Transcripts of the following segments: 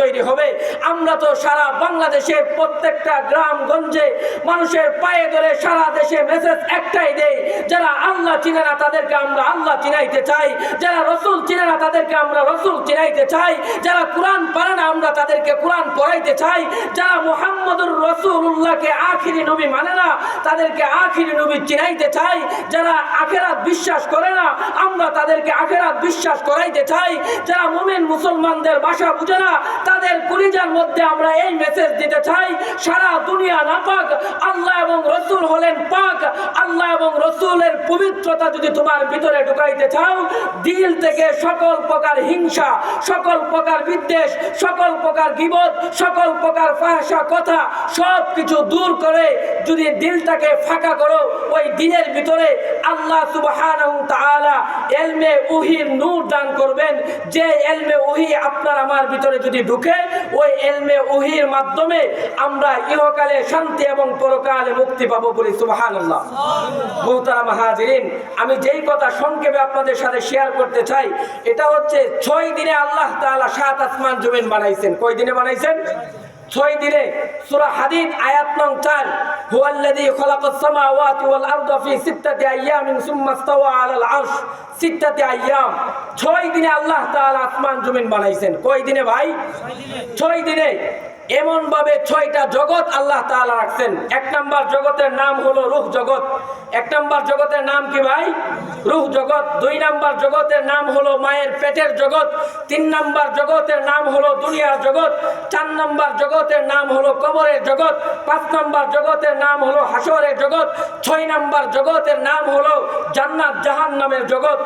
তৈরি হবে। আমরা তো সারা বাংলাদেশের প্রত্যেকটা গ্রাম গঞ্জে মানুষের পায়ে ধরে সারা দেশে মেসেজ একটাই দেই, যারা আল্লাহ চিনে না তাদেরকে আমরা আল্লাহ চিনাইতে চাই, যারা রসুল চিনে না তাদেরকে আমরা রসুল চিনাইতে চাই, যারা কোরআন পারে না আমরা তাদেরকে কোরআন পড়াইতে চাই, যারা মোহাম্মদুর রসুল্লাহকে আখিরি নবী মানে না, তাদেরকে আখিরি নবী চিনাইতে চাই, যারা আখেরাত বিশ্বাস করে না, আমরা তাদেরকে আখেরাত বিশ্বাস করাইতে চাই, যারা মুমিন মুসলমানদের বাসা বুঝে না তাদের কুলিজার মধ্যে আমরা এই মেসেজ দিতে চাই, সারা দুনিয়া না পাক আল্লাহ এবং রসুল হলেন পাক, আল্লাহ এবং রসুলের পবিত্রতা যদি তোমার ভিতরে ঢুকাইতে চাও, দিল থেকে সকল প্রকার হিংসা, সকল প্রকার বিদ্বেষ, সকল প্রকার গিবত, সকল প্রকার ফাহসা কথা সব কিছু দূর করে যদি দিলটাকে ফাঁকা করো, ওই দিনের ভিতরে আল্লাহ সুবহানাহু এলমে উহির নূর দান করবেন। যে এলমে উহি আপনার আমার ভিতরে যদি ঢুকে ওই এলমে উহির মাধ্যমে আমরা ইহকালে শান্তি এবং পরকালে মুক্তি পাবো বলি মোহতারাম হাজিরিন আমি যেই কথা সংক্ষেপে আপনাদের সাথে শেয়ার করতে চাই এটা হচ্ছে ছয় দিনে আল্লাহ তালা সাত আসমান জমিন বানাইছেন। কয় দিনে বানাইছেন? ছয় দিলে সুরা হাদিদ আয়াত নং চার, হুয়াল্লাযী খালাকাস সামাওয়াতি ওয়াল আরদা ফি সিত্তাতি আইয়ামিন সুম্মা ইস্তাওয়া আলাল আরশ সিত্তাতি আইয়াম। ছয় দিনে আল্লাহ তাআলা আসমান জমিন বানাইছেন। কয় দিনে ভাই? ছয় দিনে। এমন ভাবে ছয়টা জগৎ আল্লাহ তাআলা রাখছেন। এক নাম্বার জগতের নাম হলো রূহ জগৎ। এক নাম্বার জগতের নাম কি ভাই? রূহ জগৎ। দুই নাম্বার জগতের নাম হলো মায়ের পেটের জগৎ। তিন নাম্বার জগতের নাম হলো দুনিয়ার জগৎ। চার নাম্বার জগতের নাম হলো কবরের জগৎ। পাঁচ নাম্বার জগতের নাম হলো হাসরের জগৎ। ছয় নাম্বার জগতের নাম হলো জান্নাত জাহান্নামের জগৎ।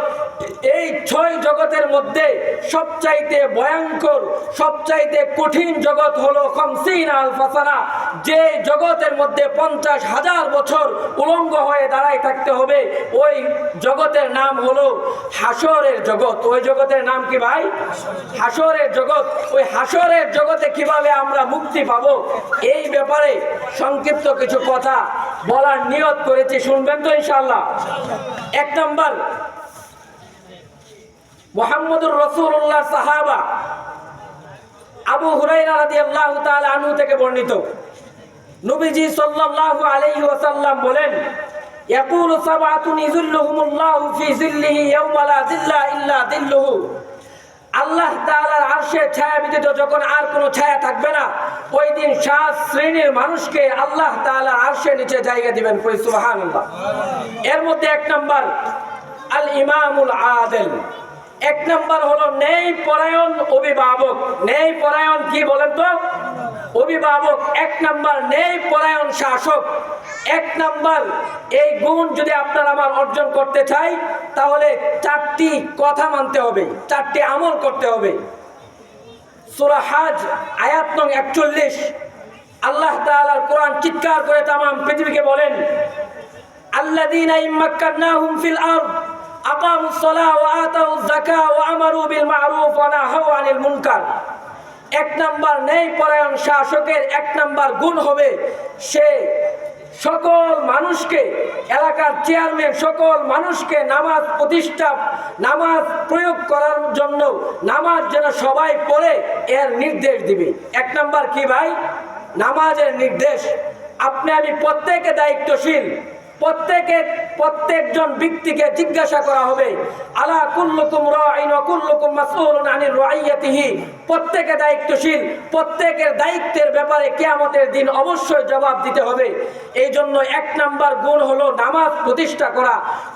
এই ছয় জগতের মধ্যে সবচাইতে ভয়ঙ্কর, সবচাইতে কঠিন জগৎ হলো খমসিন আল ফাসানা। যে জগতের মধ্যে পঞ্চাশ হাজার বছর উলঙ্গ হয়ে দাঁড়ায় থাকতে হবে, ওই জগতের নাম হলো হাসরের জগৎ। ওই জগতের নাম কি ভাই? হাসরের জগৎ। ওই হাসরের জগতে কীভাবে আমরা মুক্তি পাবো? এই ব্যাপারে সংক্ষিপ্ত কিছু কথা বলার নিয়ত করেছি, শুনবেন তো ইনশাল্লাহ এক নম্বর মোহাম্মদুর রসুল্লাহ সাহাবা। আবু হুরাইরা রাদিয়াল্লাহু তাআলা আনহু থেকে বর্ণিত। নবীজি সাল্লাল্লাহু আলাইহি ওয়াসাল্লাম বলেন, ইয়াকুল সাবাতুন ইযিল্লুহুমুল্লাহু ফি যিল্লিহি ইয়াওমা লা যিল্লা ইল্লা যিল্লুহু। আল্লাহ তাআলার আরশের ছায়া ব্যতীত যখন আর কোনো ছায়া থাকবে না, ওই দিন সাত শ্রেণির মানুষকে আল্লাহ তাআলা আরশের নিচে জায়গা দিবেন কই সুবহানাল্লাহ। এর মধ্যে এক নাম্বার আল ইমামুল আদেল। এক নাম্বার হলো নেই পরায়ণ অভিভাবক। নেই পরায়ণ কি বলেন তো? অভিভাবক। এক নাম্বার নেই পরায়ণ শাসক। এক নাম্বার, এই গুণ যদি আপনার আমার অর্জন করতে চাই, তাহলে চারটি কথা মানতে হবে, চারটি আমল করতে হবে। সূরা হাজ, আয়াত নং একচল্লিশ। আল্লাহ তাআলার কোরআন চিৎকার করে তামাম পৃথিবীকে বলেন, আল্লাযীনা ইম্মাক্কানাহুম ফিল আরদ। আকামুস সালাহ ওয়া আতাউজ যাকাহ ওয়া আমারু বিল মা'রুফ ওয়া নাহাউ আনিল মুনকার। এক নাম্বার নেই পরায়ণ শাসকের এক নাম্বার গুণ হবে সে সকল মানুষকে, এলাকার চেয়ারম্যান সকল মানুষকে নামাজ প্রতিষ্ঠা, নামাজ প্রয়োগ করার জন্য নামাজ যেন সবাই পড়ে, এর নির্দেশ দিবে। এক নাম্বার কি ভাই? নামাজের নির্দেশ। আপনি আমি প্রত্যেকে দায়িত্বশীল। প্রত্যেকে, প্রত্যেকজন ব্যক্তিকে জিজ্ঞাসা করা হবে, আলা কুল্লুকুম রাইন ওয়া কুল্লুকুম মাসউলুন আনির রাইয়াতিহি প্রত্যেকে দায়িত্বশীল, প্রত্যেকের দায়িত্বের ব্যাপারে কিয়ামতের দিন অবশ্যই জবাব দিতে হবে। এই জন্য এক নাম্বার গুণ হলো নামাজ প্রতিষ্ঠা করা,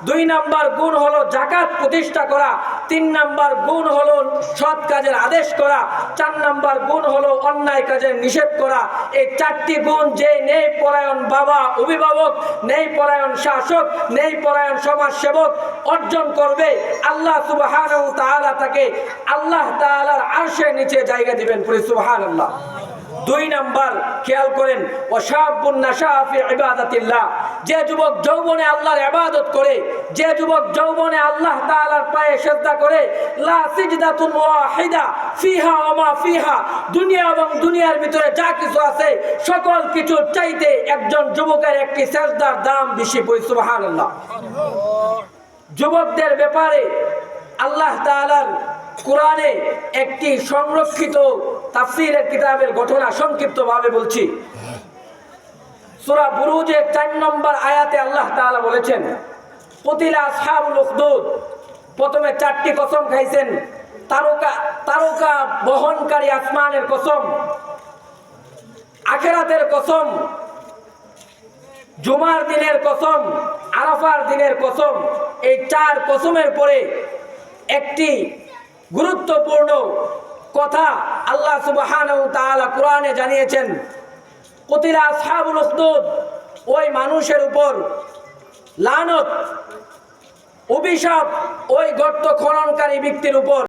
দুই নাম্বার গুণ হলো জাকাত প্রতিষ্ঠা করা, তিন নাম্বার গুণ হলো সৎ কাজের আদেশ করা, চার নাম্বার গুণ হলো অন্যায় কাজের নিষেধ করা। এই চারটি গুণ যে নেই পরায়ণ বাবা, অভিভাবক, নেই পরায়ণ শাসক, নেই পরায়ণ সমাজ সেবক অর্জন করবে। আল্লাহ সুবাহ তাআলা তাকে আল্লাহ তালার আর্শের নিচে জায়গা দিবেন। পুরি সুবহানাল্লাহ। দুই নাম্বার খেয়াল করেন ইবাদাতিল্লাহ যে যুবক যৌবনে আল্লাহর ইবাদত করে, যে যুবক যৌবনে আল্লাহ তাআলার পায়ে সিজদা করে, লা সিজদাতুন ওয়াহিদা ফিহা ওয়া মা ফিহা দুনিয়া এবং দুনিয়ার ভিতরে যা কিছু আছে, সকল কিছুর চাইতে একজন যুবকের একটি সিজদার দাম বেশি পড়ে, সুবহানাল্লাহ। যুবকদের ব্যাপারে আল্লাহ তাআলার কোরআনে একটি সংরক্ষিত তাফসিরের কিতাবের ঘটনা সংক্ষিপ্তভাবে বলছি। সূরা বুরুজের চার নম্বর আয়াতে আল্লাহ তাআলা বলেছেন আসহাবুল উখদুদ। প্রথমে চারটি কসম খাইছেন, তারকা তারকা বহনকারী আসমানের কসম, আখেরাতের কসম, জুমার দিনের কসম, আরাফার দিনের কসম, এই চার কসমের পরে একটি গুরুত্বপূর্ণ কথা আল্লাহ সুবহানাহু কোরআনে জানিয়েছেন, কতিলা আসহাবুল উখদুদ ওই মানুষের উপর লানত, অভিশাপ, ওই গর্ত খননকারী ব্যক্তির উপর